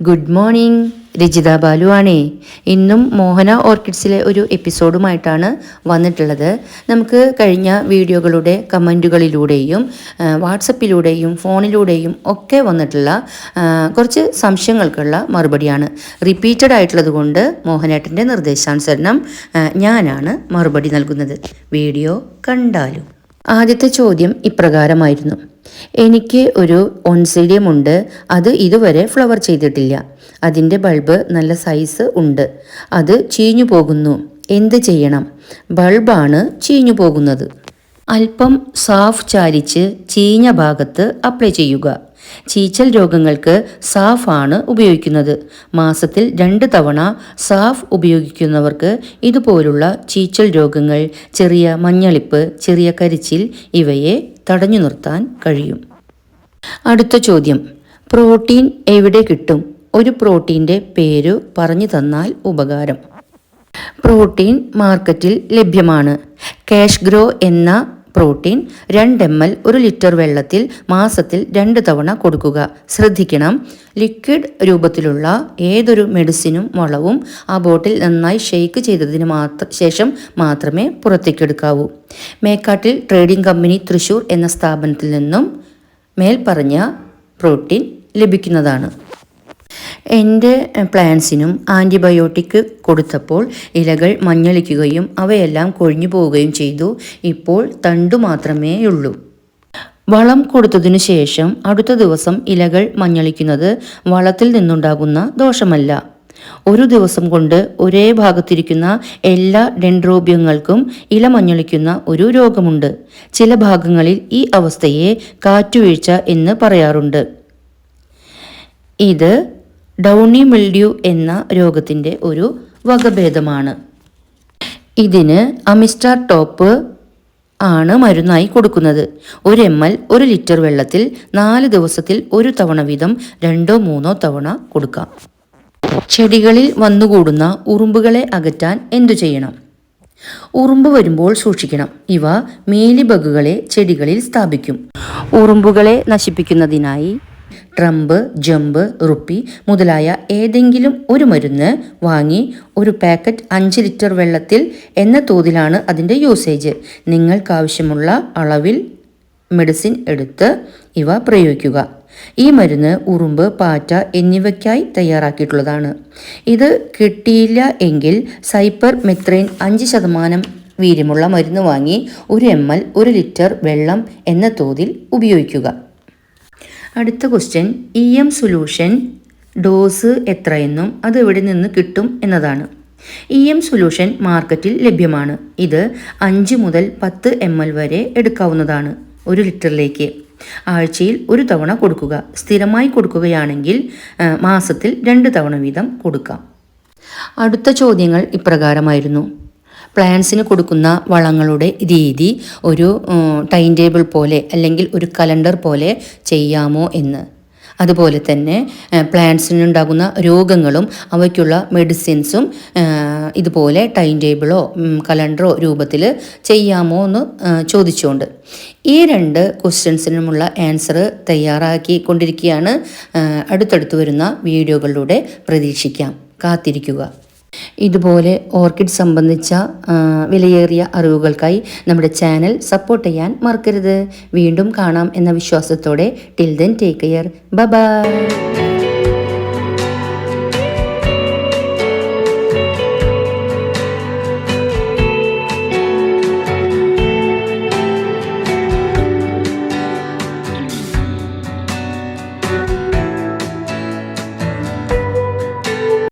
Good morning Rajitha Balu ആണേ ഇന്നും മോഹന ഓർക്കിഡ്സിലെ ഒരു എപ്പിസോഡുമായിട്ടാണ് വന്നിട്ടുള്ളത്. നമുക്ക് കഴിഞ്ഞ വീഡിയോകളുടെ കമന്റുകളിലൂടെയും വാട്സപ്പിലൂടെയും ഫോണിലൂടെയും ഒക്കെ വന്നിട്ടുള്ള കുറച്ച് സംശയങ്ങൾക്കുള്ള മറുപടിയാണ് റിപ്പീറ്റഡ് ആയിട്ടുള്ളത് കൊണ്ട് മോഹനേട്ടന്റെ നിർദ്ദേശാനുസരണം ഞാനാണ് മറുപടി നൽകുന്നത്. വീഡിയോ കണ്ടാലും. ആദ്യത്തെ ചോദ്യം ഇപ്രകാരമായിരുന്നു. എനിക്ക് ഒരു ഓൺസീഡിയം ഉണ്ട് അത് ഇതുവരെ ഫ്ലവർ ചെയ്തിട്ടില്ല. അതിന്റെ ബൾബ് നല്ല സൈസ് ഉണ്ട്. അത് ചീഞ്ഞു പോകുന്നു. എന്ത് ചെയ്യണം? ബൾബാണ് ചീഞ്ഞു പോകുന്നത്. അല്പം സാഫ് ചാലിച്ച് ചീഞ്ഞ ഭാഗത്ത് അപ്ലൈ ചെയ്യുക. ചീച്ചൽ രോഗങ്ങൾക്ക് സാഫ് ആണ് ഉപയോഗിക്കുന്നത്. മാസത്തിൽ രണ്ട് തവണ സാഫ് ഉപയോഗിക്കുന്നവർക്ക് ഇതുപോലുള്ള ചീച്ചൽ രോഗങ്ങൾ ചെറിയ മഞ്ഞളിപ്പ് ചെറിയ കരിച്ചിൽ ഇവയെ തടഞ്ഞു നിർത്താൻ കഴിയും. അടുത്ത ചോദ്യം. പ്രോട്ടീൻ എവിടെ കിട്ടും? ഒരു പ്രോട്ടീന്റെ പേര് പറഞ്ഞു തന്നാൽ ഉപകാരം. പ്രോട്ടീൻ മാർക്കറ്റിൽ ലഭ്യമാണ്. കാഷ് ഗ്രോ എന്ന പ്രോട്ടീൻ രണ്ട് എം എൽ ഒരു ലിറ്റർ വെള്ളത്തിൽ മാസത്തിൽ രണ്ട് തവണ കൊടുക്കുക. ശ്രദ്ധിക്കണം. ലിക്വിഡ് രൂപത്തിലുള്ള ഏതൊരു മെഡിസിനും വളവും ആ ബോട്ടിൽ നന്നായി ഷെയ്ക്ക് ചെയ്തതിന് മാത്ര ശേഷം മാത്രമേ പുറത്തേക്കെടുക്കാവൂ. മേക്കാട്ടിൽ ട്രേഡിംഗ് കമ്പനി തൃശൂർ എന്ന സ്ഥാപനത്തിൽ നിന്നും മേൽപ്പറഞ്ഞ പ്രോട്ടീൻ ലഭിക്കുന്നതാണ്. എന്റെ പ്ലാന്റ്സിനും ആന്റിബയോട്ടിക് കൊടുത്തപ്പോൾ ഇലകൾ മഞ്ഞളിക്കുകയും അവയെല്ലാം കൊഴിഞ്ഞു പോവുകയും ചെയ്തു. ഇപ്പോൾ തണ്ടു മാത്രമേയുള്ളൂ. വളം കൊടുത്തതിനു ശേഷം അടുത്ത ദിവസം ഇലകൾ മഞ്ഞളിക്കുന്നത് വളത്തിൽ നിന്നുണ്ടാകുന്ന ദോഷമല്ല. ഒരു ദിവസം കൊണ്ട് ഒരേ ഭാഗത്തിരിക്കുന്ന എല്ലാ ഡെൻഡ്രോബ്യങ്ങൾക്കും ഇല മഞ്ഞളിക്കുന്ന ഒരു രോഗമുണ്ട്. ചില ഭാഗങ്ങളിൽ ഈ അവസ്ഥയെ കാറ്റുവീഴ്ച എന്ന് പറയാറുണ്ട്. ഇത് ഡൗണി മിൽഡ്യൂ എന്ന രോഗത്തിന്റെ ഒരു വകഭേദമാണ്. ഇതിന് അമിസ്റ്റാർ ടോപ്പ് ആണ് മരുന്നായി കൊടുക്കുന്നത്. ഒരു എം എൽ ഒരു ലിറ്റർ വെള്ളത്തിൽ നാല് ദിവസത്തിൽ ഒരു തവണ വീതം രണ്ടോ മൂന്നോ തവണ കൊടുക്കാം. ചെടികളിൽ വന്നുകൂടുന്ന ഉറുമ്പുകളെ അകറ്റാൻ എന്തു ചെയ്യണം? ഉറുമ്പ് വരുമ്പോൾ സൂക്ഷിക്കണം. ഇവ മീലിബഗുകളെ ചെടികളിൽ സ്ഥാപിക്കും. ഉറുമ്പുകളെ നശിപ്പിക്കുന്നതിനായി ട്രംപ് ജമ്പ് റുപ്പി മുതലായ ഏതെങ്കിലും ഒരു മരുന്ന് വാങ്ങി ഒരു പാക്കറ്റ് അഞ്ച് ലിറ്റർ വെള്ളത്തിൽ എന്ന തോതിലാണ് അതിന്റെ യൂസേജ്. നിങ്ങൾക്കാവശ്യമുള്ള അളവിൽ മെഡിസിൻ എടുത്ത് ഇവ പ്രയോഗിക്കുക. ഈ മരുന്ന് ഉറുമ്പ് പാറ്റ എന്നിവയ്ക്കായി തയ്യാറാക്കിയിട്ടുള്ളതാണ്. ഇത് കിട്ടിയില്ല എങ്കിൽ സൈപ്പർ മെത്രൈൻ അഞ്ച് ശതമാനം വീര്യമുള്ള മരുന്ന് വാങ്ങി ഒരു എം എൽ ഒരു ലിറ്റർ വെള്ളം എന്ന തോതിൽ ഉപയോഗിക്കുക. അടുത്ത question E M solution dose എത്രയെന്നും അത് എവിടെ നിന്ന് കിട്ടും എന്നതാണ്. ഇ എം സൊല്യൂഷൻ മാർക്കറ്റിൽ ലഭ്യമാണ്. ഇത് അഞ്ച് മുതൽ പത്ത് എം എൽ വരെ എടുക്കാവുന്നതാണ് ഒരു ലിറ്ററിലേക്ക്. ആഴ്ചയിൽ ഒരു തവണ കൊടുക്കുക. സ്ഥിരമായി കൊടുക്കുകയാണെങ്കിൽ മാസത്തിൽ രണ്ട് തവണ വീതം കൊടുക്കാം. അടുത്ത ചോദ്യങ്ങൾ ഇപ്രകാരമായിരുന്നു. പ്ലാന്റ്സിന് കൊടുക്കുന്ന വളങ്ങളുടെ രീതി ഒരു ടൈം ടേബിൾ പോലെ അല്ലെങ്കിൽ ഒരു കലണ്ടർ പോലെ ചെയ്യാമോ എന്ന്. അതുപോലെ തന്നെ പ്ലാന്റ്സിനുണ്ടാകുന്ന രോഗങ്ങളും അവയ്ക്കുള്ള മെഡിസിൻസും ഇതുപോലെ ടൈം ടേബിളോ കലണ്ടറോ രൂപത്തിൽ ചെയ്യാമോ എന്ന് ചോദിച്ചുകൊണ്ട്. ഈ രണ്ട് ക്വസ്റ്റ്യൻസിനുമുള്ള ആൻസർ തയ്യാറാക്കി കൊണ്ടിരിക്കുകയാണ് അടുത്തടുത്ത് വരുന്ന വീഡിയോകളിലൂടെ പ്രതീക്ഷിക്കാം. കാത്തിരിക്കുക. ഇതുപോലെ ഓർക്കിഡ് സംബന്ധിച്ച വിലയേറിയ അറിവുകൾക്കായി നമ്മുടെ ചാനൽ സപ്പോർട്ട് ചെയ്യാൻ മറക്കരുത്. വീണ്ടും കാണാം എന്ന വിശ്വാസത്തോടെ. Till then take care. Bye